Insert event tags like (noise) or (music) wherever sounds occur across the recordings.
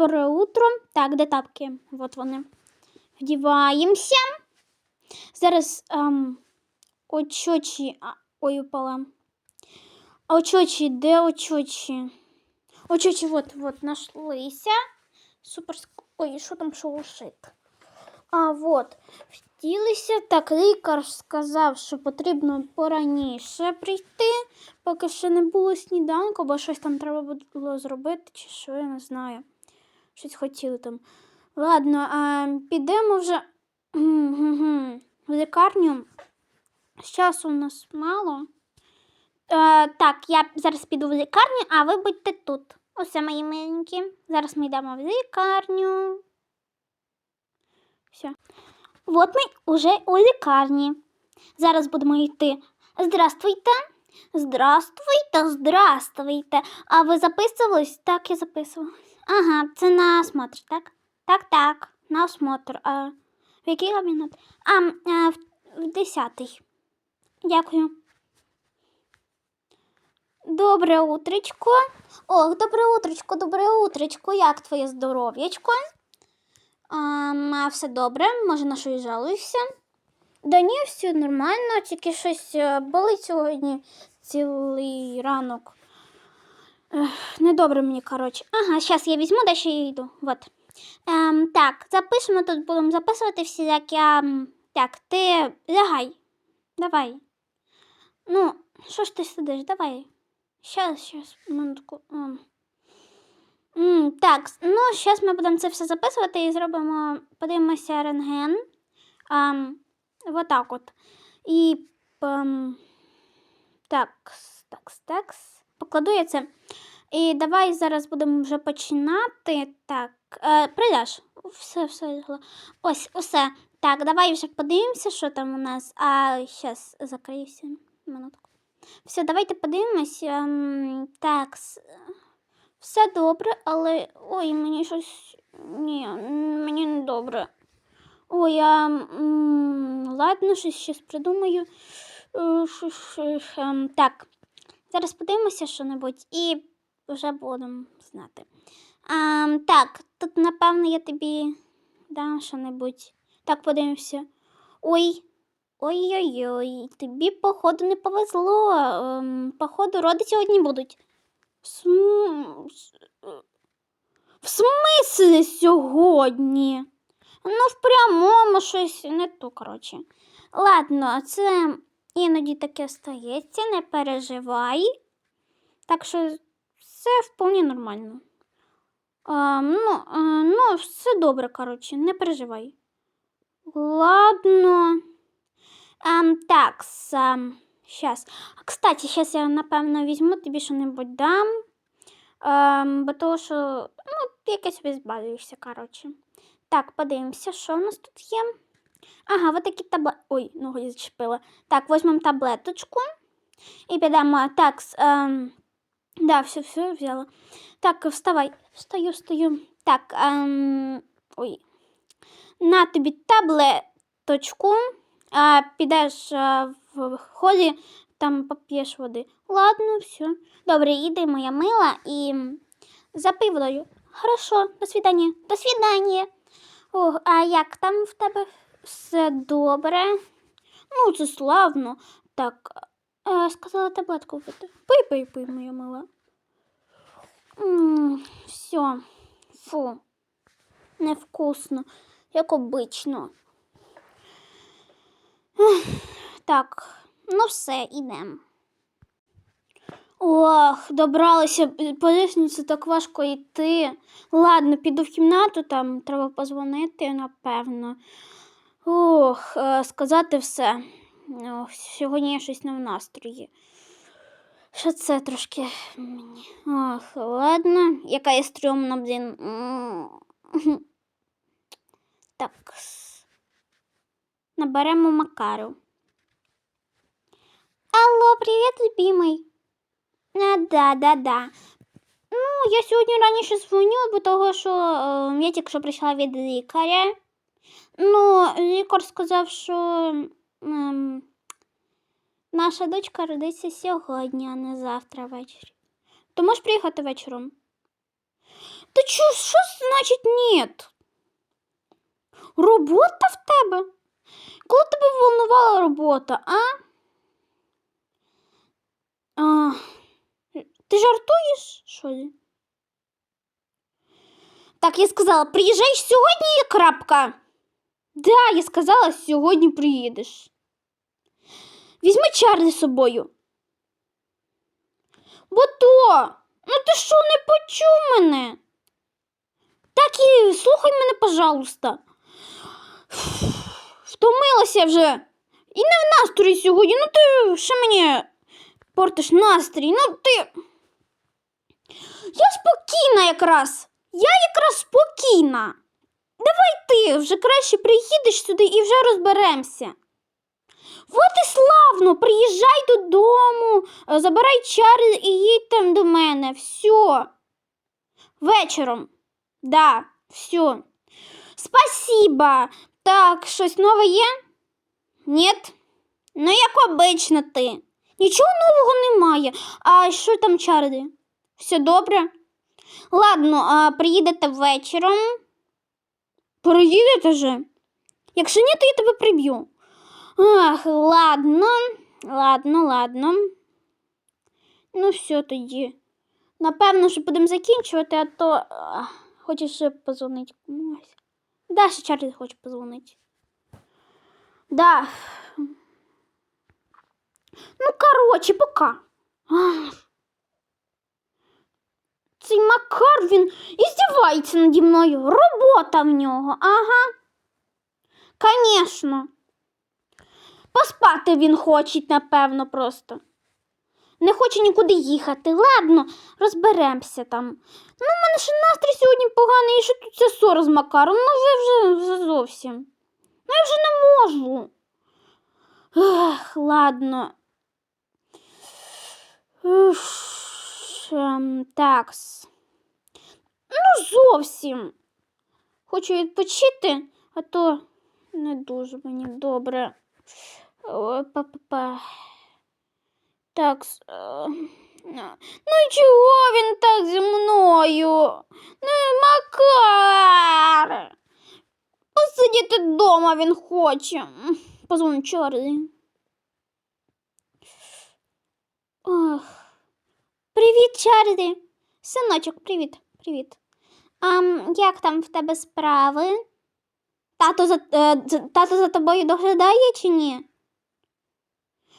Добре утро. Так, де тапки? От вони. Вдіваємося. Зараз ем, очочі. А, ой, упала. Очочі, де очочі? Очочі, от, от, нашлися. Супер. Ой, що там шелушить? А, от. Втілися. Так, лікар сказав, що потрібно пораніше прийти, поки ще не було сніданку, бо щось там треба було зробити, чи що, я не знаю. Щось хотіли там. Ладно, а, підемо вже (clears throat) в лікарню. Часу у нас мало. Е, так, я зараз піду в лікарню, а ви будьте тут. Усе мої миленькі. Зараз ми йдемо в лікарню. Все. От ми вже у лікарні. Зараз будемо йти. Здравствуйте. Здравствуйте, здравствуйте. А ви записувались? Так, я записувалась. Ага, це на осмотр, так? Так, так, на осмотр. А в який кабінет? А, в, в десятий. Дякую. Добре утречко. Ох, добре утречко, добре утречко. Як твоє здоров'ячко? А, все добре, може на щось жалуєшся? Да ні, все нормально, тільки щось е, болить сьогодні цілий ранок. Ех, недобре мені, коротше. Ага, зараз я візьму, де ще я йду. Вот. Ем, так, запишемо тут, будемо записувати всі, як я. Так, ти лягай. Давай. Ну, що ж ти сидиш? Давай. Щас, щас, минутку. Ем. М, так, ну, зараз ми будемо це все записувати і зробимо, подивимося рентген. Ем, вот так от. І ем, так, так, так. Покладу я це. І давай зараз будемо вже починати. Так, е, приляж. Все, все. Ось, усе. Так, давай вже подивимося, що там у нас. А зараз закриюся. Минутку. Все, давайте подивимось. Ем, так, все добре, але. Ой, мені щось. Ні, мені не добре. Ой, м, ладно, щось щось придумаю. Е, ем, Так, зараз подивимося що-небудь і вже будемо знати. А, так, тут, напевно, я тобі дам що-небудь. Так, подивимося. Ой. Ой-ой-ой, тобі, походу, не повезло. Ем, походу, родиці одні будуть. В, см... в смислі сьогодні? Ну, в прямому щось не то, коротше. Ладно, це іноді таке стається, не переживай. Так що все вполне нормально. А, ну, а, ну, все добре, коротше, не переживай. Ладно. Ам, так, сам. Щас. Кстати, зараз я, напевно, візьму тобі що-небудь дам. Ам, бо того, що, ну, якось безбавишся, коротше. Так, подивимося, що в нас тут є. Ага, вот такі таблет. Ой, ногу я зачепила. Так, візьмемо таблеточку. І підемо. Так, ем, да, все, все взяла. Так, вставай. Встаю, встаю. Так, ем, ой. На тобі таблеточку. А, підеш а, в холі, там поп'єш води. Ладно, все. Добре, іди, моя мила, і запий водою. Хорошо, до свидання. До свидання. О, а як там в тебе все добре? Ну, це славно. Так, е, сказала таблетку випити. Пий, пий, пий, моя мила. Все. Фу. Невкусно, як обично. Так, ну все, ідемо. Ох, добралася п- по лісниці, так важко йти. Ладно, піду в кімнату, там треба позвонити, напевно. Ох, е, сказати все. Сьогодні я щось не в настрої. Що це трошки мені. Ох, ладно, яка я стрьомна, блін. (laughs) Так. Наберемо Макару. Алло, привіт, любимий. А, да, да, да. Ну, я сьогодні раніше дзвоню, бо того, що е, я тільки що прийшла від лікаря. Ну, лікар сказав, що ем, наша дочка родиться сьогодні, а не завтра ввечері. То можеш приїхати вечором? Та чо, що значить нет? Робота в тебе? Коли тебе волнувала робота, а? а ти жартуєш? Що ли? Так, я сказала, приїжджай сьогодні крапка. Да, я сказала, сьогодні приїдеш. Візьми Чарлі з собою. Бо то, ну ти що не почув мене? Так і слухай мене, пожалуйста. Втомилася вже. І не в настрої сьогодні. Ну ти ще мені портиш настрій. Ну ти. Я спокійна якраз. Я якраз спокійна. Давай ти вже краще приїдеш сюди і вже розберемося. От і славно, приїжджай додому, е, забирай чари і їдь там до мене. Все. Вечором. Да, все. Спасибо. Так, щось нове є? Нет? Ну, як обично ти. Нічого нового немає. А що там, Чарлі? Все добре? Ладно, а приїдете вечором. Приїдете же? Якщо ні, то я тебе приб'ю. Ах, ладно, ладно, ладно. Ну, все тоді. Напевно, що будемо закінчувати, а то а, хочеш ще позвонити комусь. Да, ще Чарлі хоче позвонити. Да. Ну, короче, пока. Ах. Цей Макар, він іздівається наді мною. Робота в нього, ага. Конечно. Поспати він хоче, напевно, просто. Не хоче нікуди їхати. Ладно, розберемося там. Ну, в мене ще настрій сьогодні поганий, і що тут це ссора з Макаром. Ну, ви вже, зовсім. Ну, я вже не можу. Ех, ладно. Уф, ем, такс. Ну, зовсім. Хочу відпочити, а то не дуже мені добре. Па-па-па. Так. е, Ну і чого він так зі мною? Ну, Макар. Посидіти вдома він хоче. Позвоню Чарлі. Ох. Привіт, Чарлі. Синочок, привіт, привіт. Ам, як там в тебе справи? Тато за, е, тато за тобою доглядає чи ні?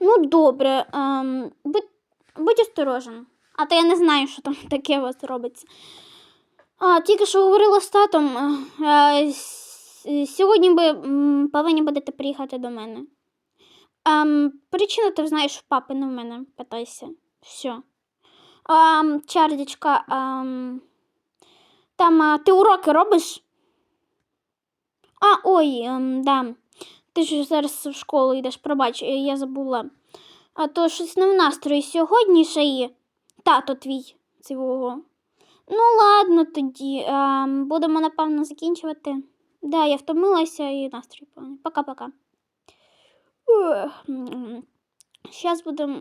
Ну, добре. Ем, будь, будь осторожен. А то я не знаю, що там (laughs) таке у вас робиться. А, тільки що говорила з татом. е, е, сьогодні ви повинні будете приїхати до мене. Ем, причина ти знаєш папи, не в мене. Питайся. Все. Ем, Чарлічка, ем, там а, ти уроки робиш? А, ой, ем, да. Ти ж зараз в школу йдеш, пробач, е, я забула. А то щось не в настрої сьогодні ще є. Тато твій цього. Ну, ладно тоді. Ем, будемо, напевно, закінчувати. Да, я втомилася і настрій поганий. Пока-пока. Зараз будемо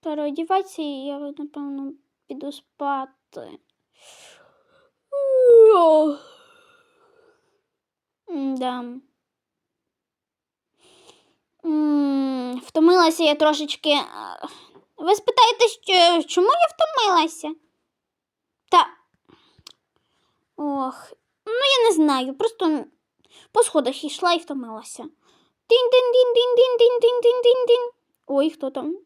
переодіватися і я, напевно, піду спати. Да. Втомилася я трошечки. Ви спитаєте, чому я втомилася? Та. Ох, ну я не знаю, просто по сходах йшла і втомилася. Тин-тин-тин-тин-тин-тин-тин-тин-тин. Ой, хто там?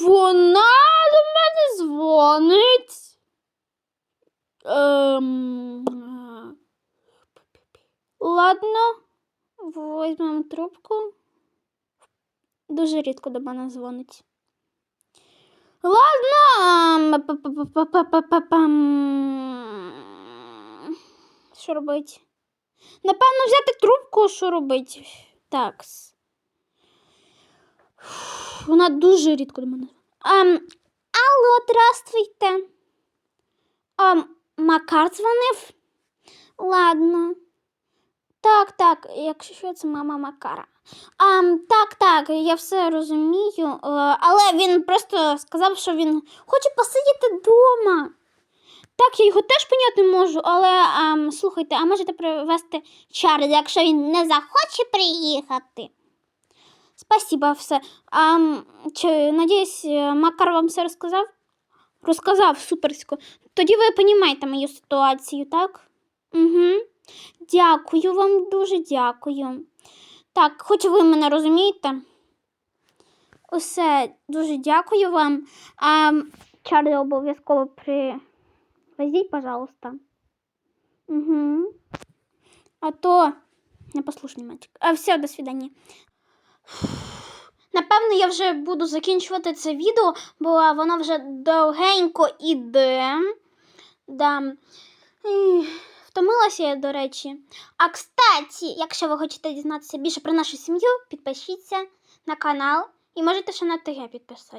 Вона до мене дзвонить. Ем... Ладно, візьмемо трубку. Дуже рідко до мене дзвонить. Ладно. Що робить? Напевно, взяти трубку, що робить? Такс. Вона дуже рідко до мене. Ем, алло, здравствуйте. Ем, Макар дзвонив? Ладно. Так, так, якщо це мама Макара. А, так, так, я все розумію, е, але він просто сказав, що він хоче посидіти вдома. Так, я його теж поняти можу, але а, слухайте, а можете привезти Чарльза, якщо він не захоче приїхати. Спасибо, все. А, чи, надіюсь, е, Макар вам все розказав? Розказав, суперсько. Тоді ви розумієте мою ситуацію, так? Угу. Дякую вам, дуже дякую. Так, хоч ви мене розумієте. Усе, дуже дякую вам. А Чарлі обов'язково привезіть, пожалуйста. Угу. А то непослушний мальчик. А все, до свидання. Напевно, я вже буду закінчувати це відео, бо воно вже довгенько іде. Да. Втомилася я, до речі. А кстати, якщо ви хочете дізнатися більше про нашу сім'ю, підпишіться на канал і можете ще на ТГ підписати.